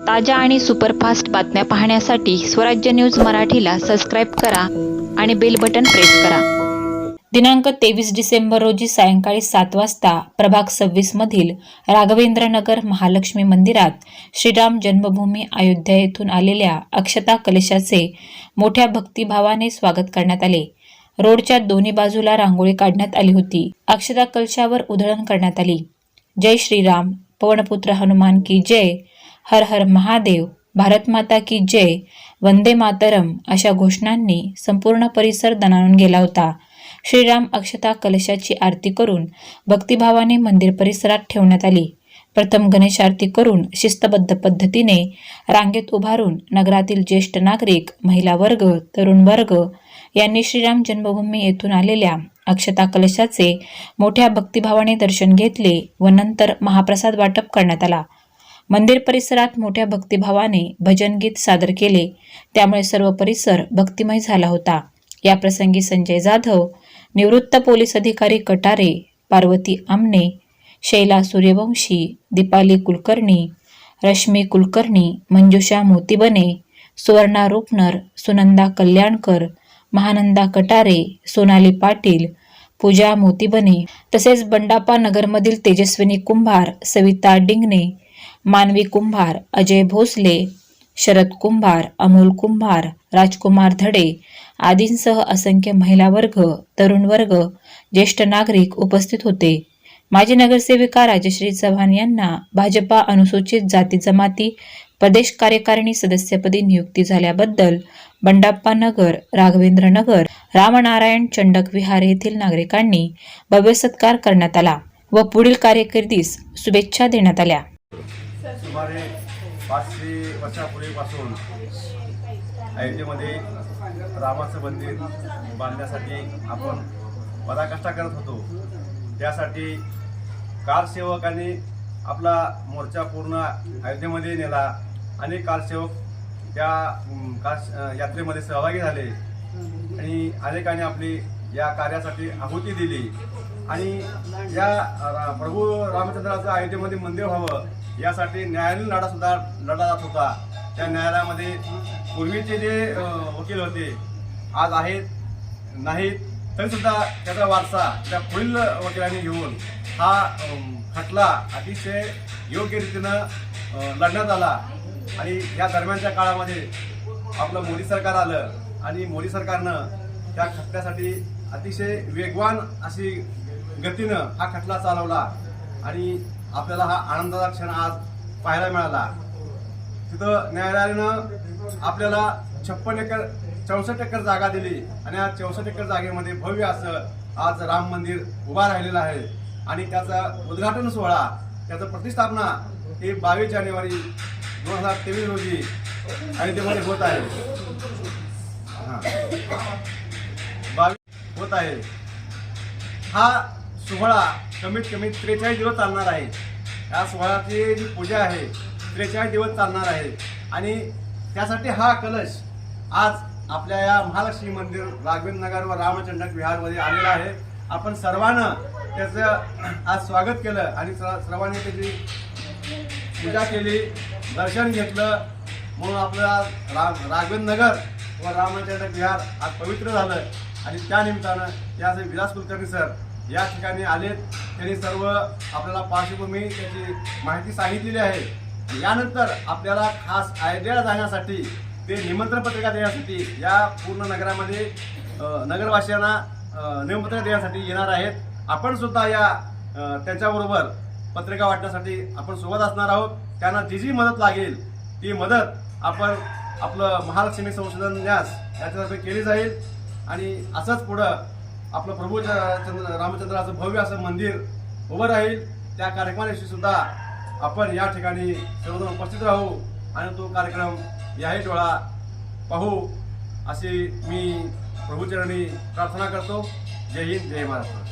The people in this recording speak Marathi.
ताज्या आणि सुपरफास्ट बातम्या पाहण्यासाठी स्वराज्य न्यूज मराठीला सबस्क्राईब करा आणि बेल बटन प्रेस करा. दिनांक तेवीस डिसेंबर रोजी सायंकाळी सात वाजता प्रभाग सव्वीस मधील महालक्ष्मी मंदिरात श्रीराम जन्मभूमी अयोध्या येथून आलेल्या अक्षता कलशाचे मोठ्या भक्तिभावाने स्वागत करण्यात आले. रोडच्या दोन्ही बाजूला रांगोळी काढण्यात आली होती. अक्षता कलशावर उधळण करण्यात आली. जय श्रीराम. पवनपुत्र हनुमान की जय. हर हर महादेव भारत माता की जय वंदे मातरम अशा घोषणांनी संपूर्ण परिसर दणाणून गेला होता. श्रीराम अक्षता कलशाची आरती करून भक्तिभावाने मंदिर परिसरात ठेवण्यात आली. प्रथम गणेश आरती करून शिस्तबद्ध पद्धतीने रांगेत उभारून नगरातील ज्येष्ठ नागरिक महिला वर्ग तरुण वर्ग यांनी श्रीराम जन्मभूमी येथून आलेल्या अक्षता कलशाचे मोठ्या भक्तिभावाने दर्शन घेतले व नंतर महाप्रसाद वाटप करण्यात आला. मंदिर परिसरात मोठ्या भक्तिभावाने भजन गीत सादर केले. त्यामुळे सर्व परिसर भक्तिमय झाला होता. या प्रसंगी संजय जाधव निवृत्त पोलीस अधिकारी कटारे पार्वती आमने शैला सूर्यवंशी दीपाली कुलकर्णी रश्मी कुलकर्णी मंजुषा मोतीबने सुवर्णा रुपनर सुनंदा कल्याणकर महानंदा कटारे सोनाली पाटील पूजा मोतीबने तसेच बंडापा नगरमधील तेजस्विनी कुंभार सविता डिंगणे मानवी कुंभार अजय भोसले शरद कुंभार अमोल कुंभार राजकुमार धडे आदींसह असंख्य महिला वर्ग तरुण वर्ग ज्येष्ठ नागरिक उपस्थित होते. माजी नगरसेविका राजश्री चव्हाण यांना भाजपा अनुसूचित जाती जमाती प्रदेश कार्यकारिणी सदस्यपदी नियुक्ती झाल्याबद्दल बंडाप्पा नगर राघवेंद्र नगर रामनारायण चंडक विहार येथील नागरिकांनी भव्य सत्कार करण्यात आला व पुढील कार्यकिर्दीस शुभेच्छा देण्यात आल्या. सुमारे पाचशे वर्षापूर्वीपासून अयोध्येमध्ये रामाचं मंदिर बांधण्यासाठी आपण पराकाष्ठा करत होतो. त्यासाठी कारसेवकांनी आपला मोर्चा पूर्ण अयोध्येमध्ये नेला. अनेक कारसेवक त्या कार यात्रेमध्ये सहभागी झाले. आणि अनेकांनी आपली या कार्यासाठी आहुती दिली. आणि या रा- प्रभू रामचंद्राचं अयोध्येमध्ये मंदिर व्हावं यासाठी न्यायालयीन लढा सुद्धा लढा जात होता. त्या न्यायालयामध्ये पूर्वीचे जे वकील होते आज आहेत नाहीत तरीसुद्धा त्याचा वारसा त्या पुढील वकिलांनी घेऊन हा खटला अतिशय योग्य रीतीनं लढण्यात आला. आणि या दरम्यानच्या काळामध्ये आपलं मोदी सरकार आलं आणि मोदी सरकारनं त्या खटल्यासाठी अतिशय वेगवान अशी गतीनं हा खटला चालवला आणि आपल्याला हा आनंदाचा क्षण आज पाहायला मिळाला. तिथं न्यायालयानं आपल्याला छप्पन एकर चौसष्ट एकर जागा दिली आणि या चौसष्ट एकर जागेमध्ये भव्य असं आज राम मंदिर उभा राहिलेलं आहे. आणि त्याचा उद्घाटन सोहळा त्याचं प्रतिष्ठापना हे बावीस जानेवारी दोन हजार तेवीस रोजी अयोध्येमध्ये होत आहे. हां. बावीस होत आहे. हा सोहळा कमीत कमी त्रेचाळीस दिवस चालणार आहे. या सोहळ्याची जी पूजा आहे त्रेचाळीस दिवस चालणार आहे. आणि त्यासाठी हा कलश आज आपल्या या महालक्ष्मी मंदिर राघवेंद्र नगर व रामचंडक विहारमध्ये आलेला आहे. आपण सर्वानं त्याचं आज स्वागत केलं आणि सर्वांनी त्याची पूजा केली दर्शन घेतलं. म्हणून आपलं रा राघवेंद्र नगर व रामचंद्र विहार आज पवित्र झालं. आणि त्या निमित्तानं या विलास कुलकर्णी सर या ठिकाणी आलेत. त्यांनी सर्व आपल्याला पार्श्वभूमी त्याची माहिती सांगितलेली आहे. यानंतर आपल्याला खास आयडिया जाण्यासाठी ते निमंत्रण पत्रिका देण्यासाठी या पूर्ण नगरामध्ये नगरवासियांना निमंत्रण देण्यासाठी येणार आहेत. आपण सुद्धा या त्याच्याबरोबर त्यांच्याबरोबर पत्रिका वाटण्यासाठी आपण सोबत असणार आहोत. त्यांना जी जी मदत लागेल ती मदत आपण आपलं महालक्ष्मी संशोधन न्यास याच्यातर्फे केली जाईल. आणि असंच पुढं आपलं प्रभू चंद्र रामचंद्राचं भव्य असं मंदिर उभं राहील. त्या कार्यक्रमाशी सुद्धा आपण या ठिकाणी सर्वजण उपस्थित राहू आणि तो कार्यक्रम याही डोळा पाहू अशी मी प्रभूचरणी प्रार्थना करतो. जय हिंद जय महाराष्ट्र.